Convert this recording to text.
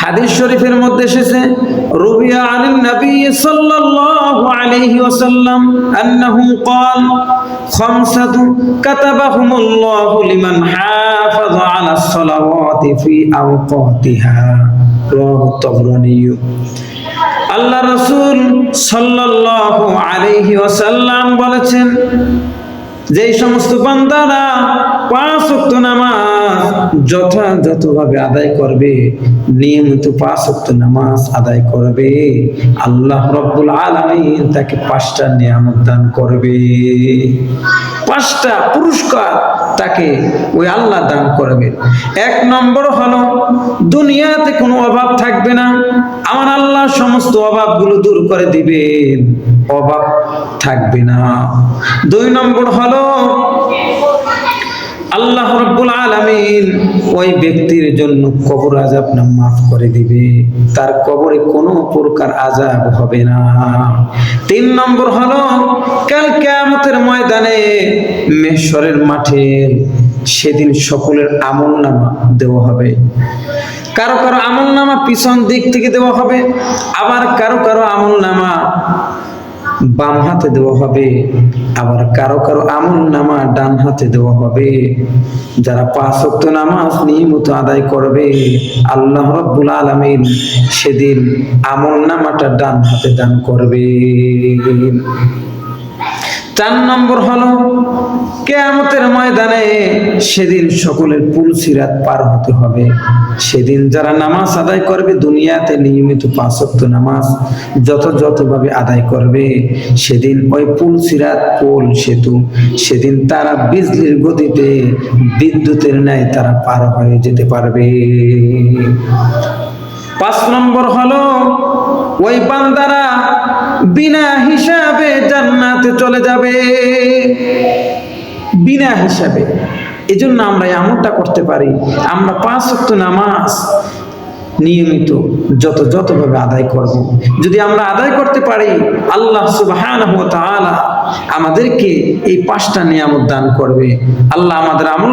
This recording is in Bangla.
হাদিস শরীফের মধ্যে এসেছে, রুবিয়া আনিন নবী সাল্লাল্লাহু আলাইহি ওয়াসাল্লাম আন্নাহু ক্বাল, খামসাতু কাতাবাহুমুল্লাহু লিমান হাফাযা আলাস সালাওয়াতি ফি আওকাতিহা। রাহু তাবরানী আল্লাহ রাসূল সাল্লাল্লাহু আলাইহি ওয়াসাল্লাম বলেছেন যে সমস্ত বান্দারা পাঁচ ওয়াক্ত নামাজ যথাযথভাবে আদায় করবে, নিয়মিত পাঁচ ওয়াক্ত নামাজ আদায় করবে, আল্লাহ রব্বুল আলামিন তাকে পাঁচটা নিয়ামত দান করবে। পাঁচটা পুরস্কার তাকে ওই আল্লাহ দান করবে। এক নম্বর হলো, দুনিয়াতে কোনো অভাব থাকবে না, আমার আল্লাহ সমস্ত অভাবগুলো দূর করে দিবেন, অভাব থাকবে না। দুই নম্বর হলো আল্লাহ রব্বুল আলামিন ওই ব্যক্তির জন্য কবর আজাব না মাফ করে দিবে। তার কবরে কোনো প্রকার আজাব হবে না। তিন নম্বর হলো, কাল কিয়ামতের ময়দানে মেশ্বরের মাঠে সেদিন সকলের আমল নামা দেওয়া হবে। কারও কারও আমল নামা পিছন দিক থেকে দেওয়া হবে, আবার কারও কারও আমল নামা বাম হাতে দেওয়া হবে, আবার কারও কারও আমল নামা ডান হাতে দেওয়া হবে। যারা পাঁচ অক্ত নামাজ নিয়মিত আদায় করবে, আল্লাহ রব্বুল আলমিন সেদিন আমল নামাটা ডান হাতে দান করবে চার নম্বর হলো, কেয়ামতের ময়দানে সেদিন সকলের পুল সিরাত পার হতে হবে। সেদিন যারা নামাজ আদায় করবে, দুনিয়াতে নিয়মিত পাঁচ ওয়াক্ত নামাজ যথাযথভাবে আদায় করবে, সেদিন ওই পুল সিরাত পোল সেতু, সেদিন তারা বিজলির গতিতে বিদ্যুতের ন্যায় তারা পার হয়ে যেতে পারবে। পাঁচ নম্বর হলো, ওই বান্দারা বিনা হিসাবে জান্নাতে চলে যাবে। বিনা হিসাবে। এই জন্য আমরা এই আমলটা করতে পারি, আমরা পাঁচ ওয়াক্ত নামাজ নিয়মিত যত যতভাবে আদায় করব। যদি আমরা আদায় করতে পারি, আল্লাহ তাআলা আমাদেরকে এই পাঁচটা নিয়ামত দান করবে। আল্লাহ আমাদের আমল